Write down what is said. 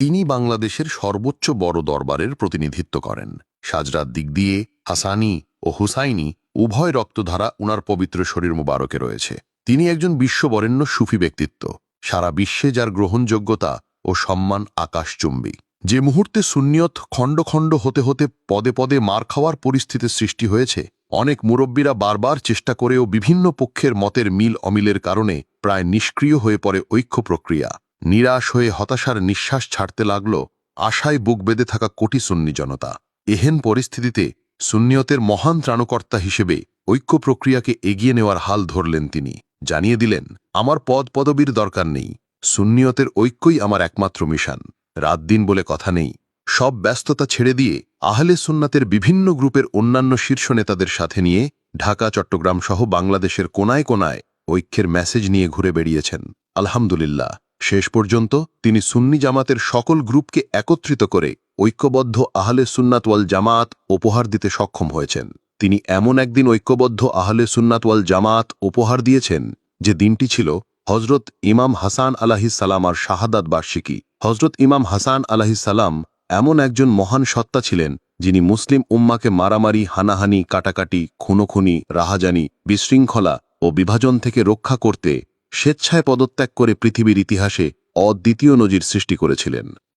ইনি বাংলাদেশের সর্বোচ্চ বড় দরবারের প্রতিনিধিত্ব করেন। সাজরার দিক দিয়ে হাসানি ও হুসাইনি উভয় রক্তধারা উনার পবিত্র শরীর মুবারকে রয়েছে। তিনি একজন বিশ্ববরেণ্য সুফি ব্যক্তিত্ব। সারা বিশ্বে যার গ্রহণযোগ্যতা ও সম্মান আকাশচুম্বী। যে মুহূর্তে সুন্নিয়ত খণ্ড খণ্ড হতে হতে পদে পদে মার খাওয়ার পরিস্থিতির সৃষ্টি হয়েছে, অনেক মুরব্বীরা বারবার চেষ্টা করেও বিভিন্ন পক্ষের মতের মিল অমিলের কারণে প্রায় নিষ্ক্রিয় হয়ে পড়ে ঐক্য প্রক্রিয়া। নিরাশ হয়ে হতাশার নিঃশ্বাস ছাড়তে লাগল আশায় বুক বেঁধে থাকা কোটি সুন্নি জনতা। এহেন পরিস্থিতিতে সুন্নিয়তের মহান ত্রাণকর্তা হিসেবে ঐক্য প্রক্রিয়াকে এগিয়ে নেওয়ার হাল ধরলেন তিনি। জানিয়ে দিলেন, আমার পদ পদবীর দরকার নেই। সুন্নিয়তের ঐক্যই আমার একমাত্র মিশন। রাত দিন বলে কথা নেই। সব ব্যস্ততা ছেড়ে দিয়ে আহলে সুন্নাতের বিভিন্ন গ্রুপের অন্যান্য শীর্ষ নেতাদের সাথে নিয়ে ঢাকা, চট্টগ্রাম সহ বাংলাদেশের কোনায় কোনায় ঐক্যের মেসেজ নিয়ে ঘুরে বেরিয়েছেন আলহামদুলিল্লাহ। শেষ পর্যন্ত তিনি সুন্নি জামাতের সকল গ্রুপকে একত্রিত করে ঐক্যবদ্ধ আহলে সুন্নাত ওয়াল জামাত উপহার দিতে সক্ষম হয়েছেন। তিনি এমন একদিন ঐক্যবদ্ধ আহলে সুন্নাত ওয়াল জামাত উপহার দিয়েছেন যে দিনটি ছিল হজরত ইমাম হাসান আলাহিসাল্লাম আর শাহাদাত বার্ষিকী। হজরত ইমাম হাসান আলাহিসাল্লাম এমন একজন মহান সত্তা ছিলেন যিনি মুসলিম উম্মাকে মারামারি, হানাহানি, কাটাকাটি, খুনোখুনি, রাহাজানি, বিশৃঙ্খলা ও বিভাজন থেকে রক্ষা করতে স্বেচ্ছায় পদত্যাগ করে পৃথিবীর ইতিহাসে অদ্বিতীয় নজির সৃষ্টি করেছিলেন।